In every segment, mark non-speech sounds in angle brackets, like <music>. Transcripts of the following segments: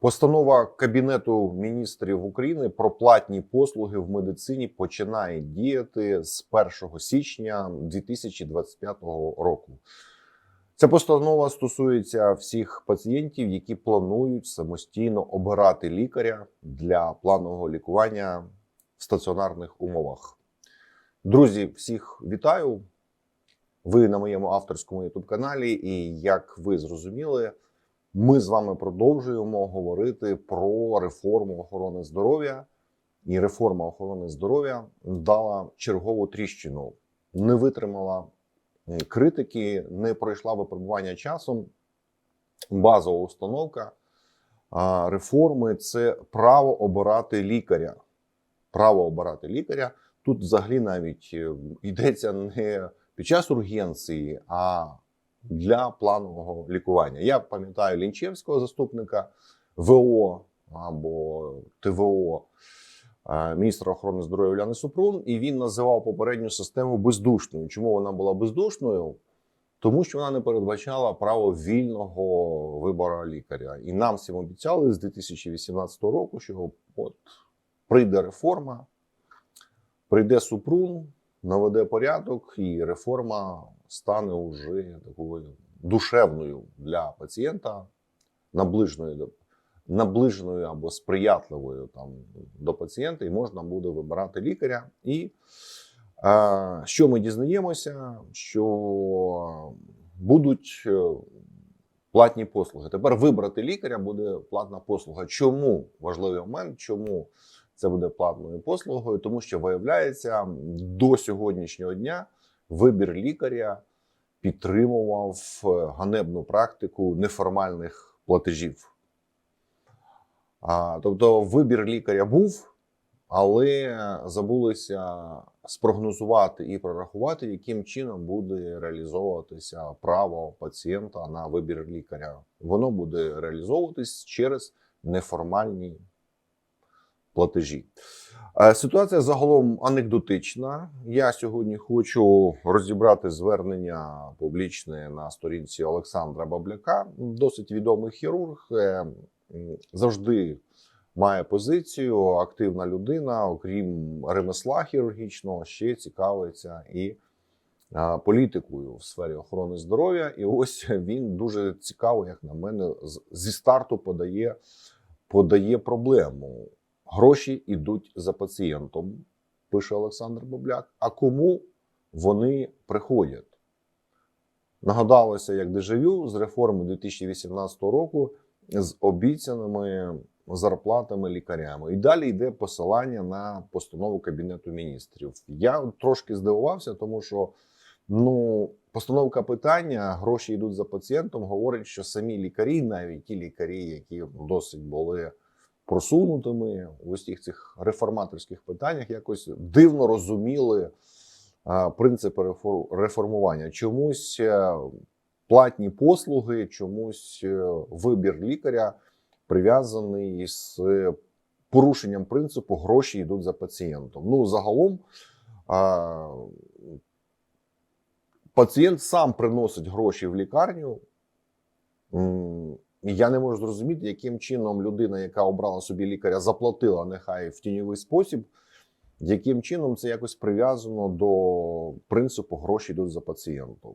Постанова Кабінету міністрів України про платні послуги в медицині починає діяти з 1 січня 2025 року. Ця постанова стосується всіх пацієнтів, які планують самостійно обирати лікаря для планового лікування в стаціонарних умовах. Друзі, всіх вітаю! Ви на моєму авторському youtube каналі, і як ви зрозуміли, ми з вами продовжуємо говорити про реформу охорони здоров'я. І реформа охорони здоров'я дала чергову тріщину, не витримала критики, не пройшла випробування часом. Базова установка реформи це право обирати лікаря. Право обирати лікаря. Тут взагалі навіть е, йдеться не під час ургенції, а для планового лікування. Я пам'ятаю Лінчевського заступника ВО або ТВО е, міністра охорони здоров'я Уляни Супрун, і він називав попередню систему бездушною. Чому вона була бездушною? Тому що вона не передбачала право вільного вибору лікаря. І нам всім обіцяли з 2018 року, що от прийде реформа, прийде Супрун, наведе порядок, і реформа стане уже такою душевною для пацієнта, наближеною наближеною або сприятливою там до пацієнта, і можна буде вибирати лікаря. І е, що ми дізнаємося, що будуть е, платні послуги. Тепер вибрати лікаря буде платна послуга. Чому важливий момент? Чому це буде платною послугою? Тому що виявляється до сьогоднішнього дня вибір лікаря підтримував е, ганебну практику неформальних платежів. А, тобто вибір лікаря був, але забулися спрогнозувати і прорахувати, яким чином буде реалізовуватися право пацієнта на вибір лікаря. Воно буде реалізовуватись через неформальні платежі. Е, Ситуація загалом анекдотична. Я сьогодні хочу розібрати звернення публічне на сторінці Олександра Бабляка. Досить відомий хірург, е, завжди має позицію, активна людина, окрім ремесла хірургічного, ще цікавиться і е, політикою в сфері охорони здоров'я. І ось він дуже цікаво, як на мене, зі старту подає, подає проблему. Гроші йдуть за пацієнтом, пише Олександр Бобляк. А кому вони приходять? Нагадалося, як дежавю з реформи 2018 року з обіцяними зарплатами лікарями. І далі йде посилання на постанову Кабінету міністрів. Я трошки здивувався, тому що ну, постановка питання, гроші йдуть за пацієнтом, говорить, що самі лікарі, навіть ті лікарі, які досить були просунутими у всіх цих реформаторських питаннях, якось дивно розуміли принципи реформування. Чомусь е, платні послуги, чомусь е, вибір лікаря прив'язаний з порушенням принципу гроші йдуть за пацієнтом. Ну, загалом. Пацієнт сам приносить гроші в лікарню. Я не можу зрозуміти, яким чином людина, яка обрала собі лікаря, заплатила нехай в тіньовий спосіб, яким чином це якось прив'язано до принципу гроші йдуть за пацієнтом.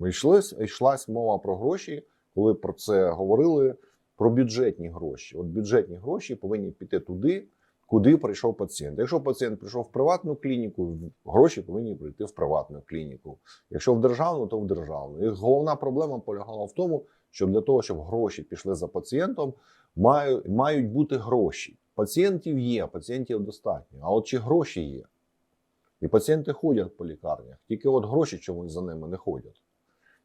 Йшлась, йшлась мова про гроші, коли про це говорили, про бюджетні гроші. От бюджетні гроші повинні піти туди, куди прийшов пацієнт. Якщо пацієнт прийшов в приватну клініку, гроші повинні прийти в приватну клініку. Якщо в державну, то в державну. І головна проблема полягала в тому, що для того, щоб гроші пішли за пацієнтом, мають, мають бути гроші. Пацієнтів є, пацієнтів достатньо. А от чи гроші є? І пацієнти ходять по лікарнях, тільки от гроші чомусь за ними не ходять,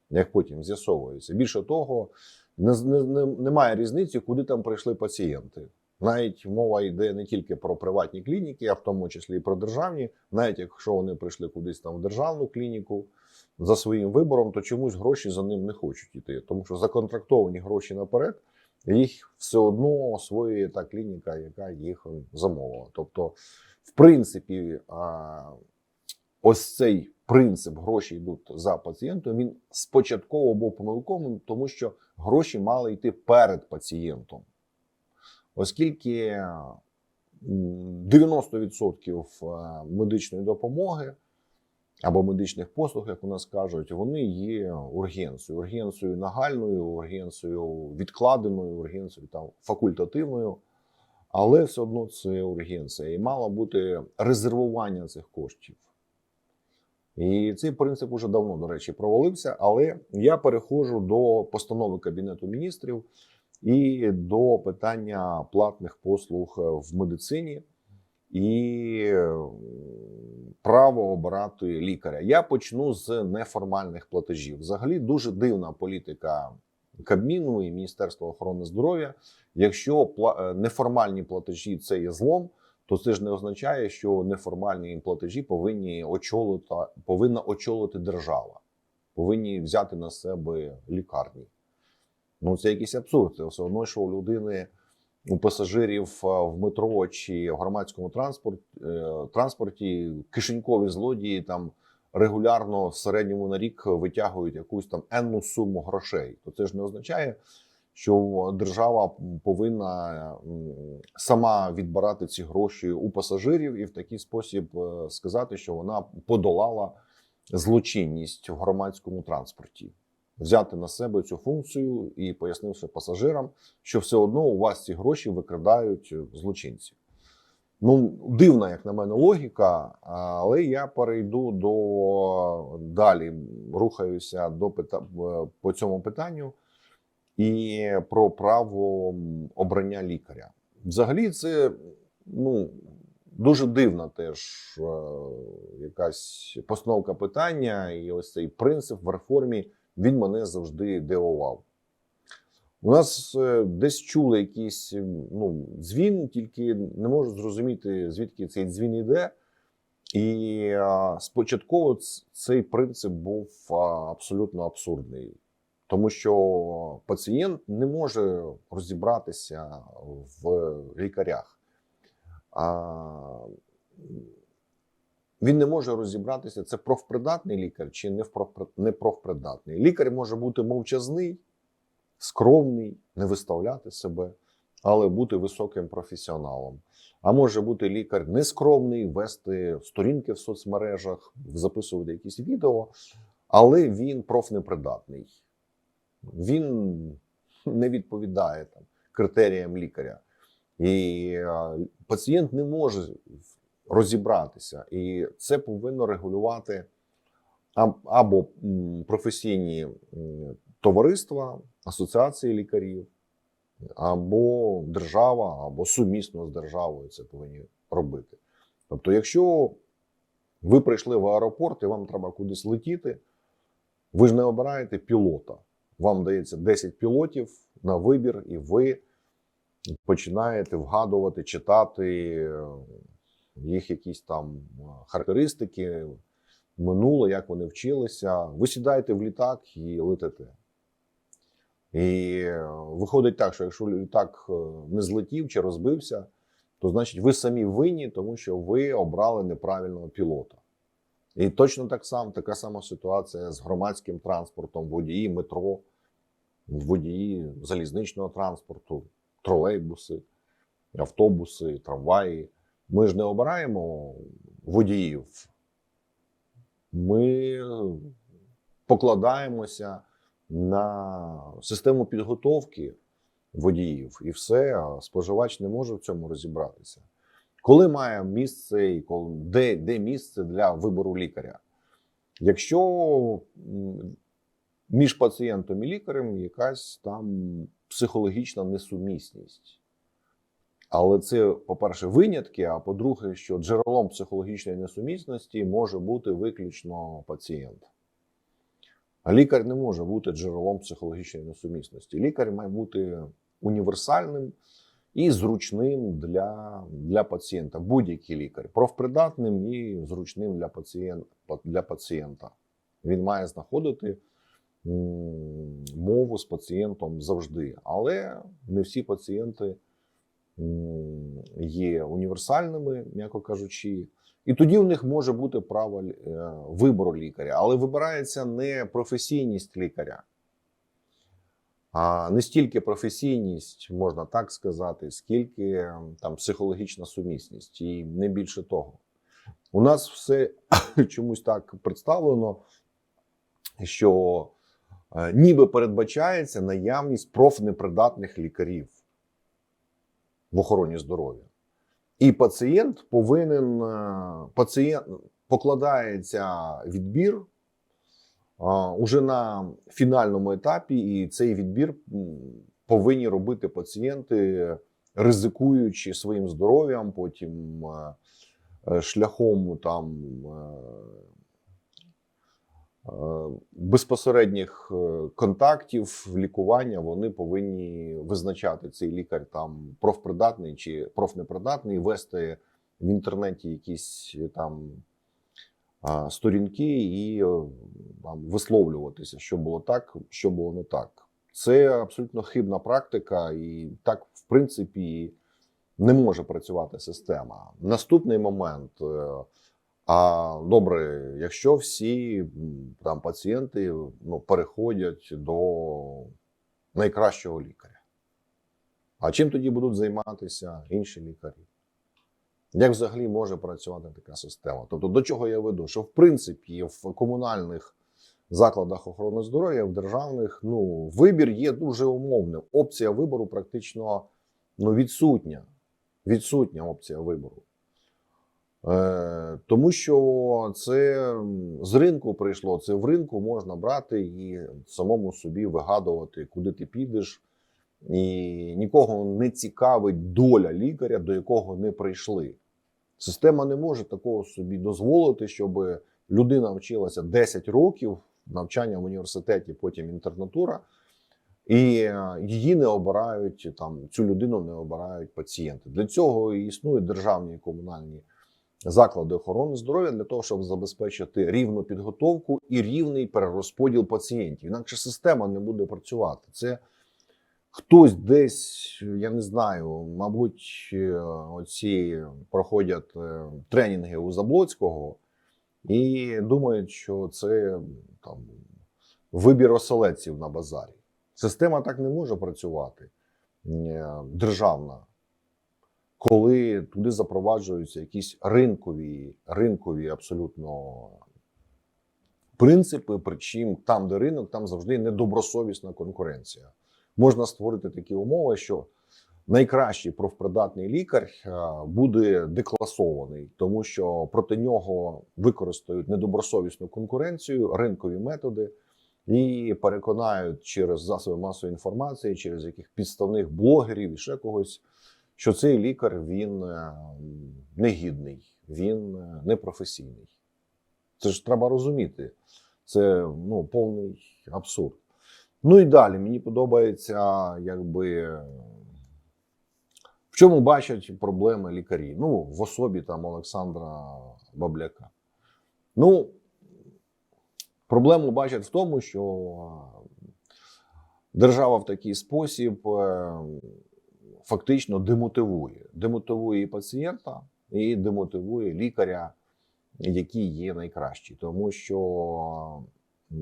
як потім з'ясовується. Більше того, не, не, не, немає різниці, куди там прийшли пацієнти. Навіть мова йде не тільки про приватні клініки, а в тому числі і про державні. Навіть якщо вони прийшли кудись там в державну клініку за своїм вибором, то чомусь гроші за ним не хочуть іти. Тому що законтрактовані гроші наперед, їх все одно освоює та клініка, яка їх замовила. Тобто, в принципі, ось цей принцип гроші йдуть за пацієнтом. Він спочатково був помилковим, тому що гроші мали йти перед пацієнтом. Оскільки 90% е, медичної допомоги або медичних послуг, як у нас кажуть, вони є ургенцією, ургенцією нагальною, ургенцією відкладеною, ургенцією там факультативною. Але все одно це ургенція. І мало бути резервування цих коштів. І цей принцип уже давно, до речі, провалився. Але я переходжу до постанови Кабінету міністрів і до питання платних послуг в медицині і право обирати лікаря. Я почну з неформальних платежів. Взагалі дуже дивна політика Кабміну і Міністерства охорони здоров'я. Якщо е, неформальні платежі це є злом, то це ж не означає, що неформальні платежі повинні очолити, повинна очолити держава, повинні взяти на себе лікарні. Ну це якийсь абсурд. Це все одно, що у людини, у пасажирів в метро чи в громадському транспорті, транспорті кишенькові злодії там регулярно в середньому на рік витягують якусь там енну суму грошей. То це ж не означає, що держава повинна сама відбирати ці гроші у пасажирів і в такий спосіб е, сказати, що вона подолала злочинність в громадському транспорті. Взяти на себе цю функцію і пояснивши пасажирам, що все одно у вас ці гроші викрадають злочинці. Ну, дивна, як на мене, логіка, але я перейду до далі, рухаюся до пита... по цьому питанню і про право обрання лікаря. Взагалі, це ну, дуже дивна теж е, якась постановка питання, і ось цей принцип в реформі він мене завжди дивував. У нас е, десь чули якийсь е, ну, дзвін, тільки не можу зрозуміти, звідки цей дзвін іде. І спочатку цей принцип був абсолютно абсурдний, тому що пацієнт не може розібратися в лікарях. Він не може розібратися, це профпридатний лікар чи не профпридатний. Лікар може бути мовчазний, скромний, не виставляти себе, але бути високим професіоналом. А може бути лікар нескромний, вести сторінки в соцмережах, записувати якісь відео, але він профнепридатний. Він не відповідає там, критеріям лікаря. І пацієнт не може розібратися. І це повинно регулювати або професійні товариства, асоціації лікарів, або держава, або сумісно з державою це повинні робити. Тобто, якщо ви прийшли в аеропорт і вам треба кудись летіти, ви ж не обираєте пілота. Вам дається 10 пілотів на вибір, і ви починаєте вгадувати, читати їх якісь там е, характеристики, минуле, як вони вчилися. Ви сідаєте в літак і летите. І е, виходить так, що якщо літак е, не злетів чи розбився, то значить ви самі винні, тому що ви обрали неправильного пілота. І точно так само така сама ситуація з громадським транспортом, водії метро, водії залізничного транспорту, тролейбуси, автобуси, трамваї. Ми ж не обираємо водіїв. Ми покладаємося на систему підготовки водіїв, і все, а споживач не може в цьому розібратися. Коли має місце і де, де місце для вибору лікаря? Якщо між пацієнтом і лікарем якась там психологічна несумісність. Але це, по-перше, винятки, а по-друге, що джерелом психологічної несумісності може бути виключно пацієнт. А лікар не може бути джерелом психологічної несумісності. Лікар має бути універсальним і зручним для, для пацієнта. Будь-який лікар, профпридатним і зручним для пацієнта. Для пацієнта. Він має знаходити мову з пацієнтом завжди. Але не всі пацієнти є універсальними, м'яко кажучи. І тоді в них може бути право е, вибору лікаря, але вибирається не професійність лікаря, а не стільки професійність, можна так сказати, скільки там психологічна сумісність, і не більше того. У нас все <coughs> чомусь так представлено, що е, ніби передбачається наявність профнепридатних лікарів в охороні здоров'я. І пацієнт повинен е, пацієнт покладається відбір а, уже на фінальному етапі, і цей відбір повинні робити пацієнти, ризикуючи своїм здоров'ям, потім е, е, шляхом там. Е, Безпосередніх е, контактів лікування вони повинні визначати цей лікар там профпридатний чи профнепридатний, вести в інтернеті якісь е, там сторінки і там, висловлюватися, що було так, що було не так. Це абсолютно хибна практика, і так, в принципі, не може працювати система. Наступний момент. А добре, якщо всі там пацієнти ну, переходять до найкращого лікаря, а чим тоді будуть займатися інші лікарі? Як взагалі може працювати така система? Тобто, до чого я веду? Що в принципі в комунальних закладах охорони здоров'я, в державних, ну, вибір є дуже умовним. Опція вибору практично ну, відсутня. Відсутня опція вибору. Е, тому що це з ринку прийшло, це в ринку можна брати і самому собі вигадувати, куди ти підеш. І нікого не цікавить доля лікаря, до якого не прийшли. Система не може такого собі дозволити, щоб людина вчилася 10 років навчання в університеті, потім інтернатура, і е, її не обирають там, цю людину не обирають пацієнти. Для цього і існують державні і комунальні заклади охорони здоров'я для того, щоб забезпечити рівну підготовку і рівний перерозподіл пацієнтів. Інакше система не буде працювати. Це хтось десь, я не знаю, мабуть, е, оці проходять е, тренінги у Заблоцького і думають, що це там вибір оселедців на базарі. Система так не може працювати е, державна, коли туди запроваджуються якісь ринкові, ринкові абсолютно принципи. Причому там, де ринок, там завжди недобросовісна конкуренція. Можна створити такі умови, що найкращий профпридатний лікар е, буде декласований, тому що проти нього використають недобросовісну конкуренцію, ринкові методи і переконають через засоби масової інформації, через яких підставних блогерів і ще когось, що цей лікар він е, негідний, він е, непрофесійний. Це ж треба розуміти. Це ну, повний абсурд. Ну і далі мені подобається, якби в чому бачать проблеми лікарі. Ну, в особі там Олександра Бабляка. Ну, проблему бачать в тому, що держава в такий спосіб е, фактично демотивує. Демотивує і пацієнта, і демотивує лікаря, які є найкращі. Тому що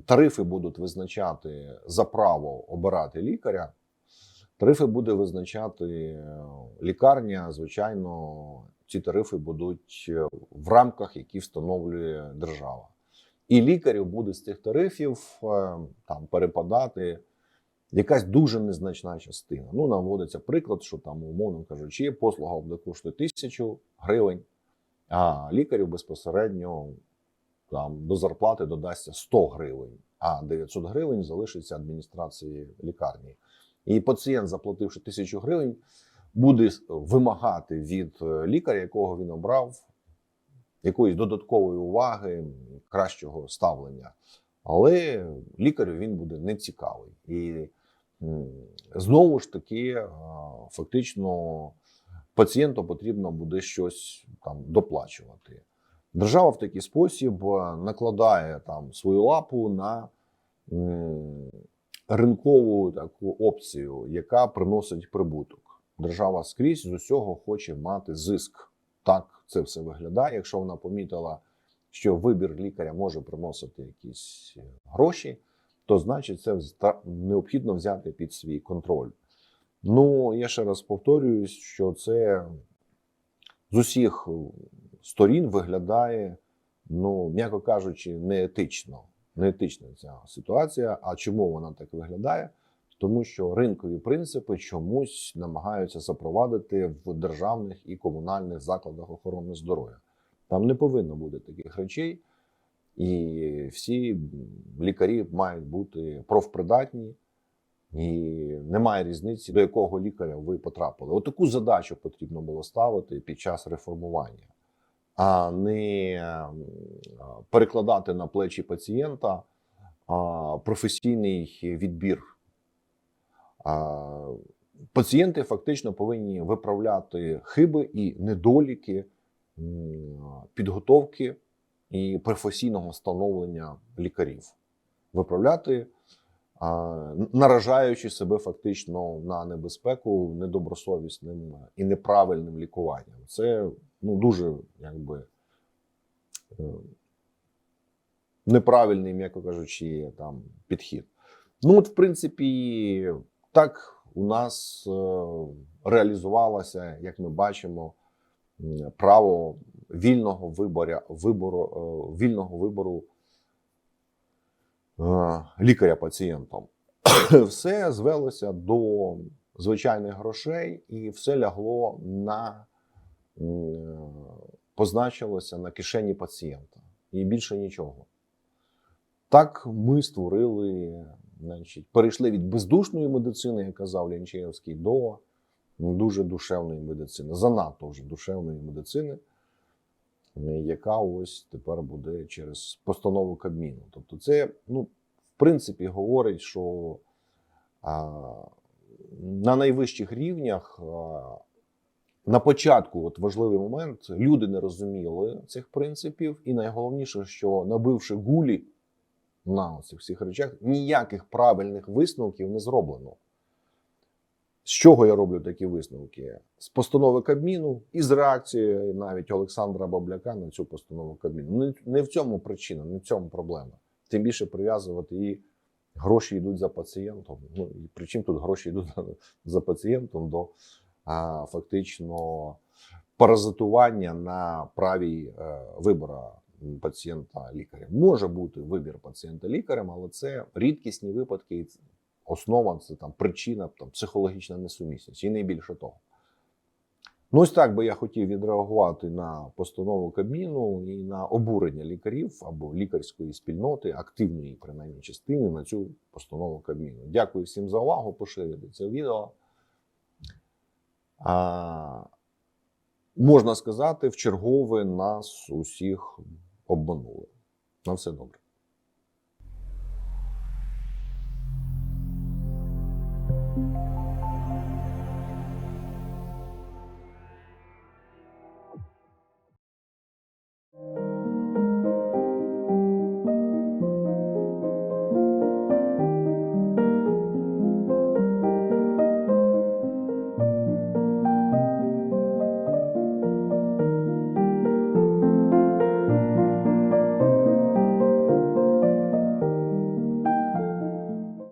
тарифи будуть визначати за право обирати лікаря. Тарифи буде визначати е, лікарня. Звичайно, ці тарифи будуть е, в рамках, які встановлює держава. І лікарю буде з цих тарифів е, там перепадати якась дуже незначна частина. Ну, наводиться приклад, що там, умовно кажучи, послуга буде коштує тисячу гривень, а лікарю безпосередньо там до зарплати додасться 100 гривень, а 900 гривень залишиться адміністрації лікарні. І пацієнт, заплативши тисячу гривень, буде вимагати від е, лікаря, якого він обрав, якоїсь додаткової уваги, кращого ставлення. Але лікарю він буде не цікавий. І знову ж таки, е, фактично, пацієнту потрібно буде щось там доплачувати. Держава в такий спосіб е, накладає там свою лапу на ринкову таку опцію, яка приносить прибуток. Держава скрізь з усього хоче мати зиск. Так це все виглядає. Якщо вона помітила, що вибір лікаря може приносити якісь е, гроші, то значить це необхідно взяти під свій контроль. Ну, я ще раз повторююсь, що це з усіх сторін виглядає, ну, м'яко кажучи, неетично. Неетична ця ситуація. А чому вона так виглядає? Тому що ринкові принципи чомусь намагаються запровадити в державних і комунальних закладах охорони здоров'я. Там не повинно бути таких речей, і всі лікарі мають бути профпридатні, і немає різниці, до якого лікаря ви потрапили. Отаку задачу потрібно було ставити під час реформування, а не перекладати на плечі пацієнта професійний відбір. Пацієнти фактично повинні виправляти хиби і недоліки підготовки і професійного становлення лікарів, виправляти, наражаючи себе фактично на небезпеку недобросовісним і неправильним лікуванням. Це ну, дуже якби. е, Неправильний, м'яко кажучи, там підхід. Ну, от, в принципі, так у нас е, реалізувалося, як ми бачимо, право вільного вибору, вибору, е, вільного вибору е, лікаря пацієнтом. <coughs> Все звелося до звичайних грошей, і все лягло на м, позначилося на кишені пацієнта. І більше нічого. Так ми створили, значить, перейшли від бездушної медицини, як казав Лянчеєвський, до дуже душевної медицини, занадто вже душевної медицини, яка ось тепер буде через постанову Кабміну. Тобто, це, ну, в принципі, говорить, що а, на найвищих рівнях. А, на початку, от важливий момент, люди не розуміли цих принципів, і найголовніше, що набивши гулі на цих всіх речах, ніяких правильних висновків не зроблено. З чого я роблю такі висновки? З постанови Кабміну і з реакції навіть Олександра Бабляка на цю постанову Кабміну. Не, не в цьому причина, не в цьому проблема. Тим більше прив'язувати і гроші йдуть за пацієнтом. Ну і при чим тут гроші йдуть за, <laughs> за пацієнтом до а, фактично паразитування на праві е, вибора пацієнта лікаря. Може бути вибір пацієнта лікарем, але це рідкісні випадки. Основа це там причина, там психологічна несумісність, і не більше того. Ну, ось так би я хотів відреагувати на постанову Кабміну і на обурення лікарів або лікарської спільноти, активної принаймні частини на цю постанову Кабміну. Дякую всім за увагу. Поширюйте це відео. А, можна сказати, в чергове нас усіх обманули. На все добре.